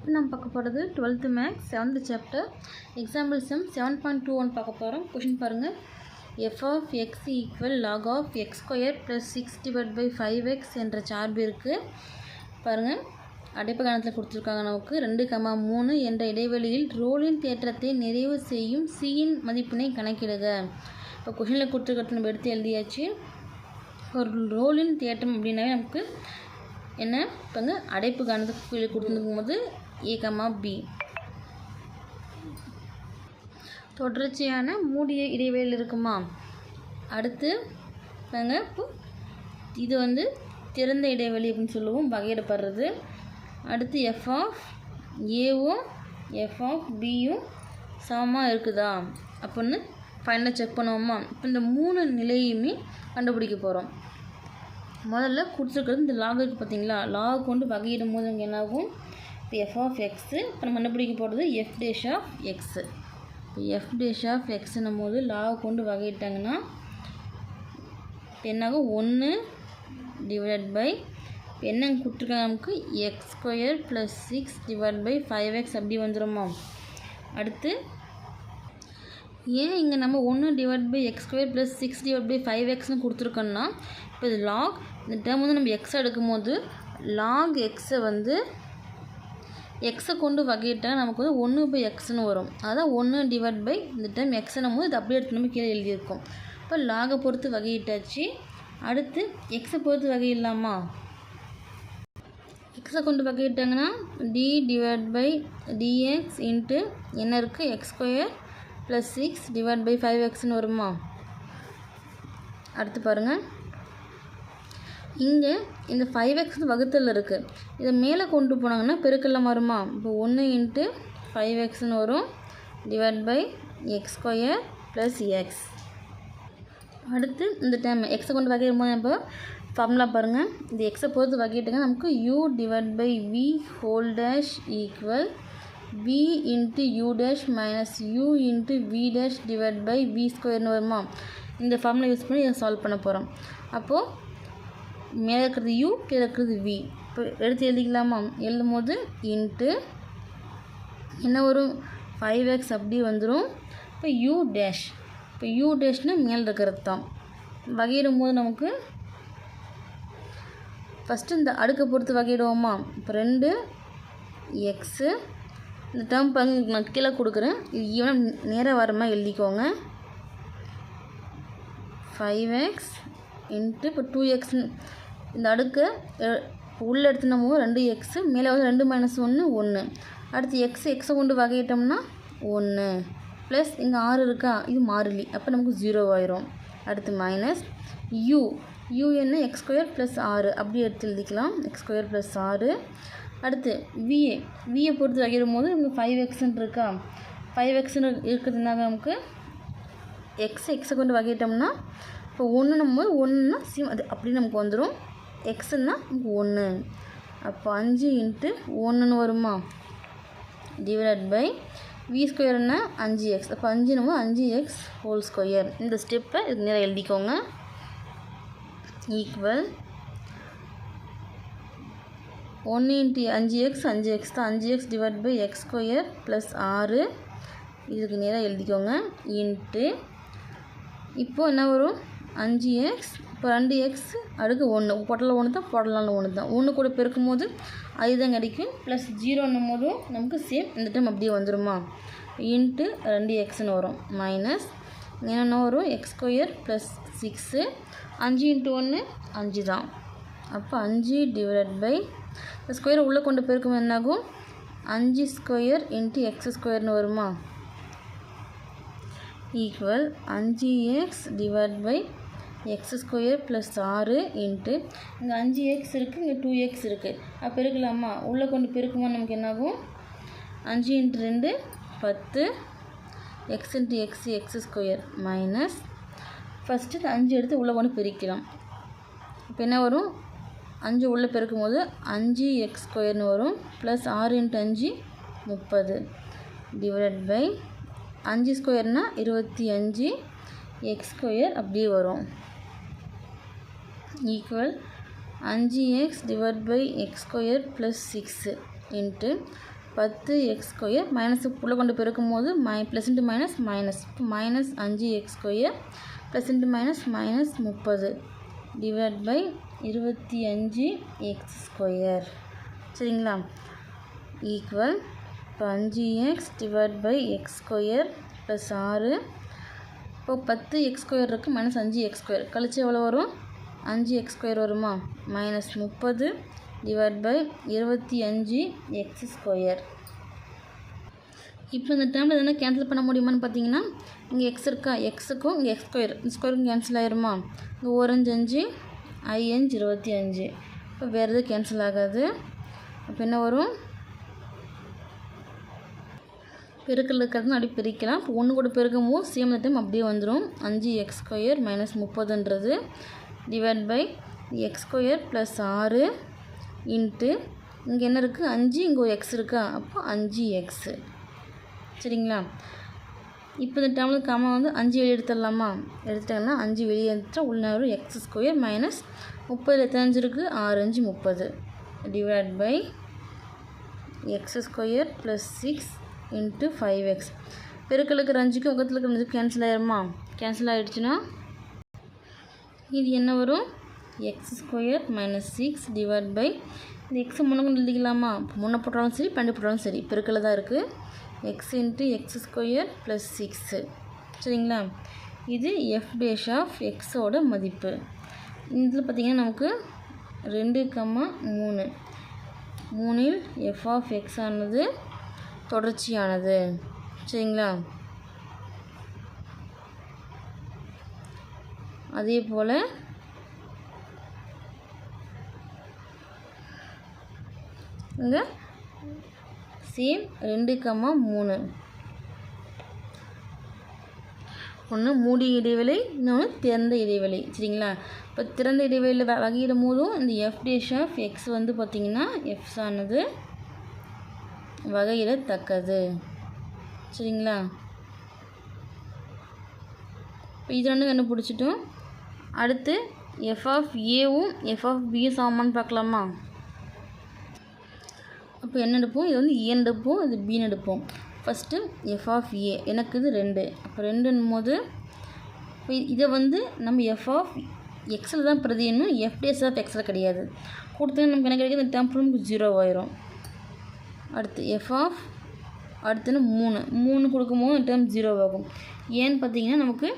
இப்போ நம்ம பார்க்க போகிறது twelfth maths seventh chapter example sum seven point two one பார்க்க போகிறோம். கொஷின் பாருங்கள் F of X equal log of X square plus six divide by five X என்ற சார்பு இருக்குது பாருங்கள் அடைப்பு கணத்தில் கொடுத்துருக்காங்க நமக்கு. ரெண்டு கமா மூணு என்ற இடைவெளியில் ரோலின் தேற்றத்தை நிறைவு செய்யும் சியின் மதிப்பினை கணக்கிடுக. இப்போ கொஷினில் கொடுத்துருக்கிறது நம்ம எடுத்து எழுதியாச்சு. ஒரு ரோலின் தேற்றம் அப்படின்னாவே நமக்கு என்ன? இப்போங்க அடைப்பு கணத்துக்கு கொடுத்துருக்கும் போது ஏ கமா பி தொடர்ச்சியான மூடிய இடைவெளி இருக்குமா? அடுத்து நாங்கள் இப்போ இது வந்து திறந்த இடைவெளி அப்படின்னு சொல்லுவோம் வகையிடப்படுறது. அடுத்து எஃப் ஆஃப் ஏவும் எஃப் ஆஃப் பியும் சமமாக இருக்குதா? அப்படின்னு ஃபைனலாக செக் பண்ணுவோமா? இப்போ இந்த மூணு நிலையுமே கண்டுபிடிக்க போகிறோம் முதல்ல கொடுத்துருக்கிறது இந்த லாக் இருக்குது பார்த்தீங்களா லாக் கொண்டு வகையிடும் போது இங்கே என்னாகும்? இப்போ எஃப் ஆஃப் எக்ஸு இப்போ நம்ம கண்டுபிடிக்க போகிறது எஃப் டேஷ் ஆஃப் எக்ஸு இப்போ எஃப் டேஷ் ஆஃப் எக்ஸுன்னும் போது லாவை கொண்டு வகையிட்டாங்கன்னா இப்போ என்னாகும்? ஒன்று டிவைட் பை இப்போ கொடுத்துருக்காங்க நமக்கு? X square plus six divide by five X அப்படி வந்துடுமா அடுத்து ஏன் இங்கே நம்ம ஒன்று divide by X square plus six divide by five எக்ஸ்னு கொடுத்துருக்கோன்னா இப்போ இது லாக் இந்த டேர்ம் வந்து நம்ம எக்ஸ் எடுக்கும்போது லாக் எக்ஸை வந்து எக்ஸை கொண்டு வகையிட்டால் நமக்கு வந்து ஒன்று பை எக்ஸ்னு வரும். அதான் ஒன்று டிவைட் பை இந்த டைம் எக்ஸ்னும் போது இது அப்படியே எடுத்து நம்ம கீழே எழுதியிருக்கோம். இப்போ லாகை பொறுத்து வகையிட்டாச்சு. அடுத்து எக்ஸை பொறுத்து வகையிடலாமா? எக்ஸை கொண்டு வகையிட்டாங்கன்னா D divide by DX into என்ன இருக்குது X square plus six divide by five எக்ஸ்னு வருமா? அடுத்து பாருங்கள் இங்கே இந்த ஃபைவ் எக்ஸ் வகுத்தல் இருக்குது இதை மேலே கொண்டு போனாங்கன்னா பெருக்கெல்லாம் வருமா இப்போ ஒன்று இன்ட்டு ஃபைவ் எக்ஸ்னு வரும். Divide by X square plus X அடுத்து இந்த டைம் எக்ஸை கொண்டு வகையிடும் போது இப்போ ஃபார்முலா பாருங்கள் இந்த எக்ஸை பொறுத்து வகையிட்டுங்க. நமக்கு U divide by V whole dash equal V into U dash minus U into V dash divide by V ஸ்கொயர்னு வருமா? இந்த ஃபார்முலா யூஸ் பண்ணி இதை சால்வ் பண்ண போகிறோம் அப்போது மேலே இருக்கிறது யூ கீழே இருக்கிறது வி இப்போ எடுத்து எழுதிக்கலாமா? எழுதும் போது இன்ட்டு என்ன வரும்? ஃபைவ் எக்ஸ் அப்படி வந்துடும் இப்போ யூ டேஷ் இப்போ யூ டேஷ்னால் மேலே இருக்கிறது தான். வகையிடும் போது நமக்கு ஃபஸ்ட்டு இந்த அடுக்கை பொறுத்து வகையிடுவோமா? இப்போ ரெண்டு எக்ஸு இந்த டேர்ம் பங்கு நான் கீழே கொடுக்குறேன். இது ஈவனாக நேராக வர மாதிரி எழுதிக்கோங்க. ஃபைவ் எக்ஸ் இன்ட்டு இப்போ டூ எக்ஸ்னு இந்த அடுக்கு உள்ளே எடுத்துனோம் ரெண்டு எக்ஸு மேலே வந்து ரெண்டு மைனஸ் ஒன்று ஒன்று அடுத்து எக்ஸ் எக்ஸை கொண்டு வகையிட்டோம்னா ஒன்று ப்ளஸ் இங்கே ஆறு இருக்கா? இது மாறிலி. அப்போ நமக்கு ஜீரோ ஆயிரும். அடுத்து மைனஸ் யூ யூ என்ன? எக்ஸ் ஸ்கொயர் ப்ளஸ் ஆறு. அப்படி எடுத்து எழுதிக்கலாம். எக்ஸ் ஸ்கொயர் ப்ளஸ் ஆறு. அடுத்து விஏ விஏ பொறுத்து வகையிடும் போது நமக்கு ஃபைவ் எக்ஸ்ன்னு இருக்கா? ஃபைவ் எக்ஸ்ன்னு இருக்கிறதுனால நமக்கு? எக்ஸ் எக்ஸை கொண்டு வகையிட்டோம்னா இப்போ ஒன்றுனும் போது ஒன்றுனா சிம் அது அப்படி நமக்கு வந்துடும் எக்ஸுன்னா ஒன்று அப்போ அஞ்சு இன்ட்டு ஒன்றுன்னு வருமா? டிவைட் பை வி ஸ்கொயர்னா அஞ்சு எக்ஸ் அப்போ அஞ்சு நம்ம அஞ்சு எக்ஸ் ஹோல் ஸ்கொயர் இந்த ஸ்டெப்பை இது நேரம் எழுதிக்கோங்க. ஈக்குவல் ஒன்று இன்ட்டு அஞ்சு எக்ஸ் அஞ்சு எக்ஸ் தான் அஞ்சு X divide by X square plus ஆறு. இதுக்கு நேராக எழுதிக்கோங்க. இன்ட்டு இப்போது என்ன வரும்? அஞ்சு எக்ஸ் இப்போ ரெண்டு எக்ஸ் அடுக்கு ஒன்று. பொட்டலில் ஒன்று தான் பொட்டலான ஒன்று தான். ஒன்று கூட பெருக்கும் போது அதுதான் கிடைக்கும். ப்ளஸ் ஜீரோன்னும் போதும் நமக்கு சேம் இந்த டைம் அப்படியே வந்துடுமா இன்ட்டு ரெண்டு எக்ஸ்னு வரும். மைனஸ் என்னென்ன வரும்? எக்ஸ் ஸ்கொயர் ப்ளஸ் சிக்ஸு அஞ்சு இன்ட்டு ஒன்று அஞ்சு தான். அப்போ அஞ்சு டிவைட் பை இந்த ஸ்கொயரை உள்ளே கொண்டு பெருக்கும் என்னாகும்? அஞ்சு ஸ்கொயர் இன்ட்டு எக்ஸ் ஸ்கொயர்னு வருமா? ஈக்குவல் அஞ்சு X divide by X square plus ஆறு இன்ட்டு இங்கே அஞ்சு எக்ஸ் இருக்குது இங்கே டூ எக்ஸ் இருக்குது அப்போ பெருக்கலாமா உள்ளே கொண்டு பெருக்கும்போது நமக்கு என்னாகும்? அஞ்சு இன்ட்டு ரெண்டு பத்து. X into X X square minus first இந்த அஞ்சு எடுத்து உள்ளே கொண்டு பெருக்கலாம் இப்போ என்ன வரும்? அஞ்சு உள்ளே பெருக்கும் போது அஞ்சு எக்ஸ் ஸ்கொயர்னு வரும். ப்ளஸ் ஆறு இன்ட்டு அஞ்சு முப்பது. டிவைட் பை அஞ்சு ஸ்கொயர்னால் இருபத்தி அஞ்சு எக்ஸ் ஸ்கொயர் அப்படியே வரும். ஈக்குவல் அஞ்சு x divide by x square plus six into பத்து எக்ஸ் ஸ்கொயர் மைனஸ் உள்ளே கொண்டு பெருக்கும் போது my plus into minus minus minus அஞ்சு x square plus into minus minus முப்பது டிவைட் பை இருபத்தி அஞ்சு எக்ஸ் ஸ்கொயர் சரிங்களா? ஈக்குவல் இப்போ அஞ்சு x divide by x square plus ஆறு. இப்போ பத்து எக்ஸ் ஸ்கொயர் இருக்குது மைனஸ் அஞ்சு எக்ஸ் ஸ்கொயர் கழிச்சு எவ்வளோ வரும்? அஞ்சு எக்ஸ் ஸ்கொயர் வருமா? மைனஸ் முப்பது டிவைட் பை இருபத்தி அஞ்சு எக்ஸ் ஸ்கொயர். இப்போ இந்த டேர்மில் எதனா கேன்சல் பண்ண முடியுமான்னு பார்த்தீங்கன்னா இங்கே எக்ஸ் இருக்கா? எக்ஸுக்கும் இங்கே எக்ஸ் ஸ்கொயர் இந்த ஸ்கொயருக்கும் கேன்சல் ஆயிருமா? இங்கே ஓரஞ்சு அஞ்சு ஐஅஞ்சு இருபத்தி அஞ்சு. இப்போ வேறு எதுவும் கேன்சல் ஆகாது. அப்போ என்ன வரும்? பெருக்கல் இருக்கிறது அப்படி பிரிக்கலாம். இப்போ ஒன்று கூட பெருக்கும் போது சேம் டைம் அப்படியே வந்துடும் அஞ்சு X square minus முப்பதுன்றது. Divide by x square plus ஆறு இன்ட்டு இங்கே என்ன இருக்குது அஞ்சு இங்கே ஒரு எக்ஸ் இருக்கா? அப்போ அஞ்சு எக்ஸு சரிங்களா? இப்போ இந்த டேர்மில் காமன் வந்து அஞ்சு வெளியே எடுத்துடலாமா? எடுத்துட்டாங்கன்னா அஞ்சு வெளியே எடுத்துட்டா உள்ள வரும் எக்ஸ் ஸ்கொயர் மைனஸ் முப்பதில் எத்தனை அஞ்சு இருக்குது ஆறு அஞ்சு முப்பது. Divide by x square plus six into five x பெருக்கல் இருக்கிற அஞ்சுக்கும் பக்கத்தில் இருக்கிற அஞ்சுக்கும் கேன்சல் ஆயிருமா? கேன்சல் ஆகிடுச்சுன்னா இது என்ன வரும்? X square minus six divide by இந்த எக்ஸ் முன்ன கொண்டு எழுதிக்கலாமா? முன்ன போட்டாலும் சரி பன்னெண்டு போட்டாலும் சரி. பெருக்கில் தான் இருக்குது x into x square plus six சரிங்களா? இது எஃப் டேஷ் ஆஃப் எக்ஸோட மதிப்பு. இதில் பார்த்திங்கன்னா நமக்கு ரெண்டு கம்மா மூணு. மூணில் எஃப் ஆஃப் எக்ஸ் ஆனது தொடர்ச்சியானது. சரிங்களா? அதே போல் இங்கே சேம் ரெண்டு கம்மா மூணு. ஒன்று மூடி இடைவெளி இன்னொன்று திறந்த இடைவெளி. சரிங்களா? இப்போ திறந்த இடைவெளியில் வ- வகையிடும் போதும் இந்த எஃப் டேஷ் ஆஃப் எக்ஸ் வந்து பார்த்திங்கன்னா எஃப்ஸ் ஆனது வகையிடத்தக்கது சரிங்களா? இப்போ இது ரெண்டும் கண்டுபிடிச்சிட்டோம். அடுத்து எஃப் ஆஃப் ஏவும் எஃப் ஆஃப் பியும் சமமான்னு பார்க்கலாமா? அப்போ என்ன எடுப்போம்? இது வந்து e ஏன் எடுப்போம் இது பின்னு எடுப்போம். ஃபஸ்ட்டு எஃப் ஆஃப் ஏ எனக்கு இது ரெண்டு. அப்போ ரெண்டுன்னும் போது இப்போ இதை வந்து நம்ம எஃப் ஆஃப் எக்ஸில் தான் பிரதியணும் எஃப் டேஸ் ஆஃப் எக்ஸில் கிடையாது. கொடுத்தா நமக்கு என்ன கிடைக்கும் இந்த டேம் நமக்கு ஜீரோ ஆயிரும். அடுத்து எஃப் ஆஃப் அடுத்துன்னு மூணு. மூணு கொடுக்கும்போது இந்த டேர்ம் ஜீரோ ஆகும். ஏன்னு பார்த்தீங்கன்னா நமக்கு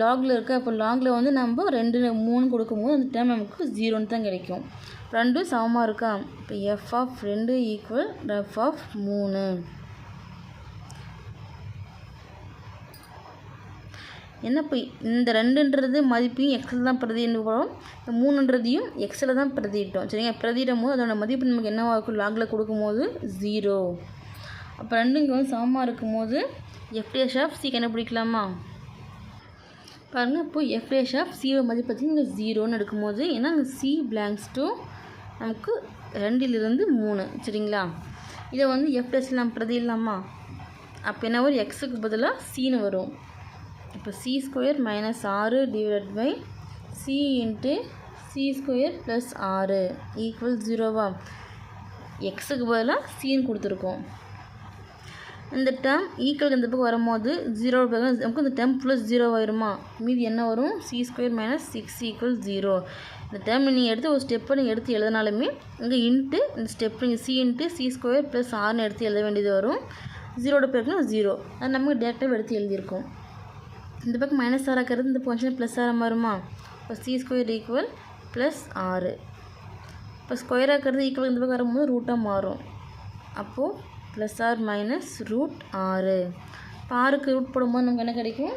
லாகில் இருக்க. அப்போ லாகில் வந்து நம்ம ரெண்டு மூணு கொடுக்கும்போது அந்த டைம் நமக்கு ஜீரோன்னு தான் கிடைக்கும். ரெண்டும் சமமாக இருக்கா? இப்போ எஃப் ஆஃப் ரெண்டு ஈக்குவல் எஃப் ஆஃப் மூணு. என்ன இப்போ இந்த ரெண்டுன்றது மதிப்பையும் எக்ஸில் தான் பிரதியிடுவோம் இந்த மூணுன்றதையும் எக்ஸில் தான் பிரதியிட்டோம். சரிங்க? பிரதிடும் போது அதோட மதிப்பு நமக்கு என்னவாக இருக்கும்? லாகில் கொடுக்கும்போது ஜீரோ அப்போ ரெண்டுங்க இங்கே வந்து சமமாக இருக்கும்போது எஃப்டேஷ் ஆஃப் சி கண்டுபிடிக்கலாமா பாருங்கள் இப்போ எஃப்டேஷ் ஆஃப் சிஓ மதிப்பு பார்த்தீங்கன்னா இங்கே ஜீரோன்னு எடுக்கும்போது ஏன்னா இந்த சி பிளாங்ஸ் டூ நமக்கு ரெண்டிலிருந்து மூணு சரிங்களா? இதை வந்து எஃப்டேஷில் நம்ம பிரதியிடலாமா? அப்போ என்ன வரும்? எக்ஸுக்கு பதிலாக சின்னு வரும். இப்போ சி ஸ்கொயர் மைனஸ் ஆறு divide by c into c square plus ஆறு ஈக்குவல் ஜீரோவா எக்ஸுக்கு பதிலாக சின்னு கொடுத்துருக்கோம். இந்த டேர்ம் ஈக்குவலுக்கு இந்த பக்கம் வரும்போது ஜீரோ நமக்கு இந்த டேர்ம் ப்ளஸ் ஜீரோ ஆயிருமா மீதி என்ன வரும்? C square minus six equal zero இந்த டேர்ம் நீங்கள் எடுத்து ஒரு ஸ்டெப்பை நீங்கள் எடுத்து எழுதினாலுமே இங்கே இன்ட்டு இந்த ஸ்டெப் நீங்கள் c into c square plus ஆறுன்னு எடுத்து எழுத வேண்டியது வரும். ஜீரோட பேருக்குனா ஜீரோ அது நமக்கு டேரெக்டாக எடுத்து எழுதியிருக்கோம். இந்த பக்கம் மைனஸ் ஆர் ஆக்கிறது இந்த ஃபங்க்ஷன் ப்ளஸ் ஆர மாறுமா? இப்போ சி ஸ்கொயர் ஈக்குவல் ப்ளஸ் ஆறு இப்போ ஸ்கொயர் ஆக்கிறது ஈக்குவல் இந்த பக்கம் வரும்போது ரூட்டாக மாறும். அப்போது ப்ளஸ் ஆர் மைனஸ் ரூட் ஆறு இப்போ ஆறுக்கு ரூட் போடும்போது நமக்கு என்ன கிடைக்கும்?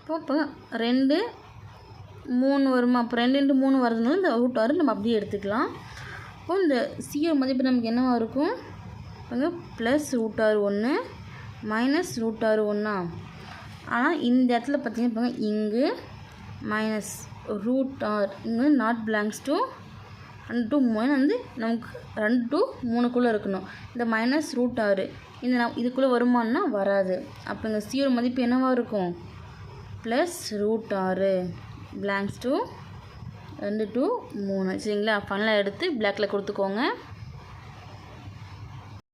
இப்போ இப்போ ரெண்டு மூணு வருமா? அப்போ ரெண்டு இன்ட்டு மூணு வரதுனால இந்த ரூட் ஆறு நம்ம அப்படியே எடுத்துக்கலாம். இப்போ இந்த சிஓ மதிப்பு நமக்கு என்னவாக இருக்கும்? பாருங்க ப்ளஸ் ரூட் ஆறு ஒன்று மைனஸ் ரூட் ஆறு ஒன்றா ஆனால் இந்த இடத்துல பார்த்தீங்கன்னா பாருங்க இங்கு மைனஸ் ரூட் ஆர் இங்கே நாட் பிளாங்ஸ் டு ரெண்டு டூ மூணு வந்து நமக்கு ரெண்டு டூ மூணுக்குள்ளே இருக்கணும். இந்த மைனஸ் ரூட் ஆறு. இந்த நம் இதுக்குள்ளே வருமானா வராது. அப்போ இந்த சியோட மதிப்பு என்னவாக இருக்கும்? ப்ளஸ் ரூட் ஆறு. பிளாங்க்ஸ் டூ ரெண்டு டூ மூணு. சரிங்களா? ஃபன்லாம் எடுத்து பிளாக்கில் கொடுத்துக்கோங்க.